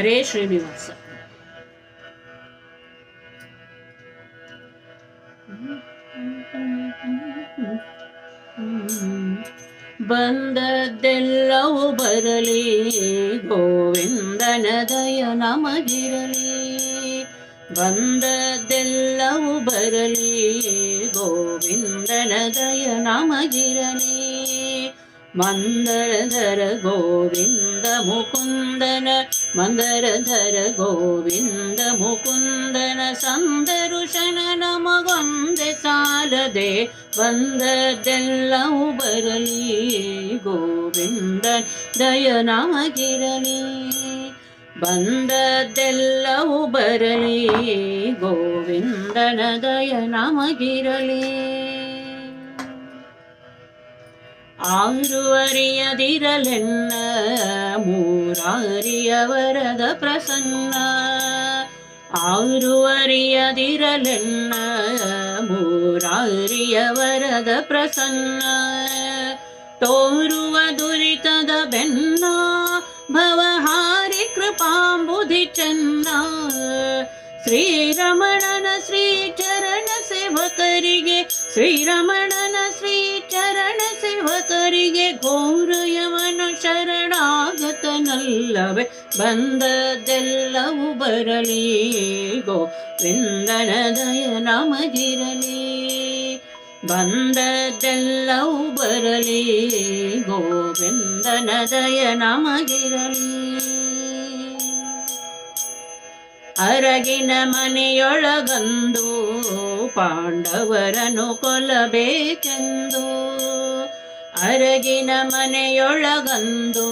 ಹರೇ ಶ್ರೀನಿವಾಸ ಬಂದದ್ದೆಲ್ಲವೂ ಬರಲಿ ಗೋವಿಂದನ ದಯ ನಮಗಿರಲಿ ಬಂದದ್ದೆಲ್ಲವೂ ಬರಲಿ ಗೋವಿಂದನ ದಯ ನಮಗಿರಲಿ ಮಂದರಧರ ಗೋವಿಂದ ಮುಕುಂದನ ಮಂದರಧರ ಗೋವಿಂದ ಮುಕುಂದನ ಸಂದರುಶನ ನಮಗೊಂದೆ ಸಾಲದೆ ಬಂದದ್ದೆಲ್ಲವೂ ಬರಲಿ ಗೋವಿಂದ ದಯ ನಮಗಿರಲಿ ಬಂದದ್ದೆಲ್ಲವೂ ಬರಲಿ ಗೋವಿಂದನ ದಯ ನಮಗಿರಲಿ ಆರುವರಿಯದಿರಲೆನ್ನ ಮೂರಾರಿಯ ವರದ ಪ್ರಸನ್ನ. ಆರುವರಿಯದಿರಲೆನ್ನ ಮೂರಾರಿಯ ವರದ ಪ್ರಸನ್ನ. ತೋರುವ ದುರಿತದ ಬೆನ್ನ, ಭವಹಾರಿ ಕೃಪಾಂಬುಧಿ ಚೆನ್ನ. ಶ್ರೀರಮಣನ ಶ್ರೀಚರಣ ಸೇವಕರಿಗೆ ಶ್ರೀರಮಣನ ಶರಣಾಗತನಲ್ಲವೇ ಬಂದದ್ದೆಲ್ಲವೂ ಬರಲಿ ಗೋವಿಂದನ ದಯ ನಮಗಿರಲಿ. ಬಂದದ್ದೆಲ್ಲವೂ ಬರಲಿ ಗೋವಿಂದನ ದಯ ನಮಗಿರಲಿ. ಅರಗಿನ ಮನೆಯೊಳಗಂದು ಪಾಂಡವರನು ಕೊಲ್ಲಬೇಕೆಂದು ಅರಗಿನ ಮನೆಯೊಳಗಂದು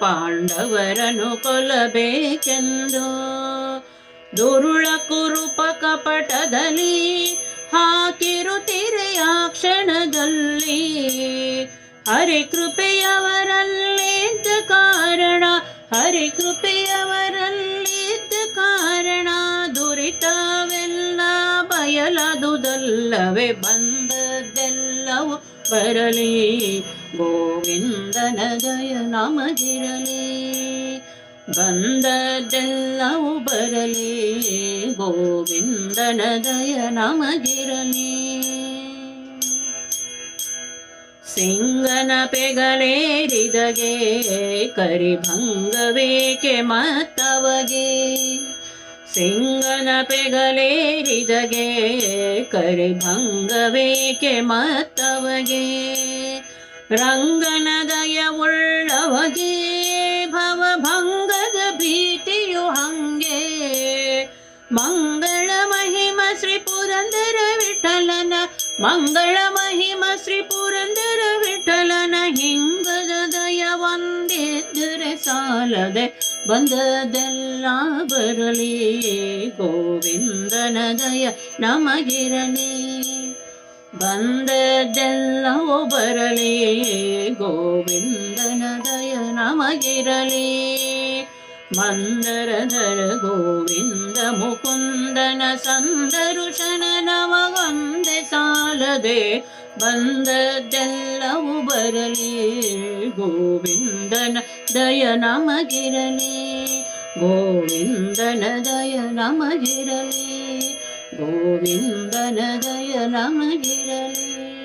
ಪಾಂಡವರನು ಕೊಲ್ಲಬೇಕೆಂದು. ದುರುಳ ಕುರುಪ ಕಪಟದಲ್ಲಿ ಹಾಕಿರುತ್ತಿರೆಯ ಕ್ಷಣದಲ್ಲಿ ಹರಿಕೃಪೆಯವರಲ್ಲಿದ್ದ ಕಾರಣ, ಹರಿ ಕೃಪೆಯವರಲ್ಲಿದ್ದ ಕಾರಣ ದುರಿತವೆಲ್ಲ ಬಯಲದುದಲ್ಲವೇ ಬಂದದ್ದೆಲ್ಲವೂ ಬರಲಿ. ಗೋವಿಂದನ ದಯ ನಮಗಿರಲಿ. ಬಂದದ್ದೆಲ್ಲವೂ ಬರಲಿ. ಗೋವಿಂದನ ದಯ ನಮಗಿರಲಿ. ಸಿಂಗನ ಪೆಗಲೇರಿದಗೆ ಕರಿಭಂಗವೇಕೆ ಮತ್ತವಗೆ? ಸಿಂಗನ ಪೆಗಲೇರಿದಗೆ ಕರಿಭಂಗವೇಕೆ ಮತ್ತವಗೆ? ರಂಗನ ದಯವುಳ್ಳವಗೆ ಭವಭಂಗದ ಭೀತಿಯು ಹಂಗೆ. ಮಂಗಳ ಮಹಿಮ ಶ್ರೀ ಪುರಂದರ ವಿಠಲನ, ಮಂಗಳ ಮಹಿಮ ಶ್ರೀ ಪುರಂದರ ವಿಠಲನ, ಹಿಂಗದ ದಯ ಒಂದಿದ್ದರೆ ಸಾಲದೆ ಬಂದದೆಲ್ಲ ಬರಲಿ ಗೋವಿಂದನ ದಯ ನಮಗಿರಲಿ. ಬಂದದ್ದೆಲ್ಲವೂ ಬರಲಿ ಗೋವಿಂದನ ದಯ ನಮಗಿರಲಿ. ಮಂದರಧರ ಗೋವಿಂದ ಮುಕುಂದನ ಸಂದರುಶನ ನಮಗೊಂದೆ ಸಾಲದೆ ಬಂದದ್ದೆಲ್ಲವೂ ಬರಲಿ ಗೋವಿಂದನ ದಯ ನಮಗಿರಲಿ ಗೋವಿಂದನ ದಯ ನಮಗಿರಲಿ ಗೋವಿಂದನ ದಯ ನಮಗಿರಲಿ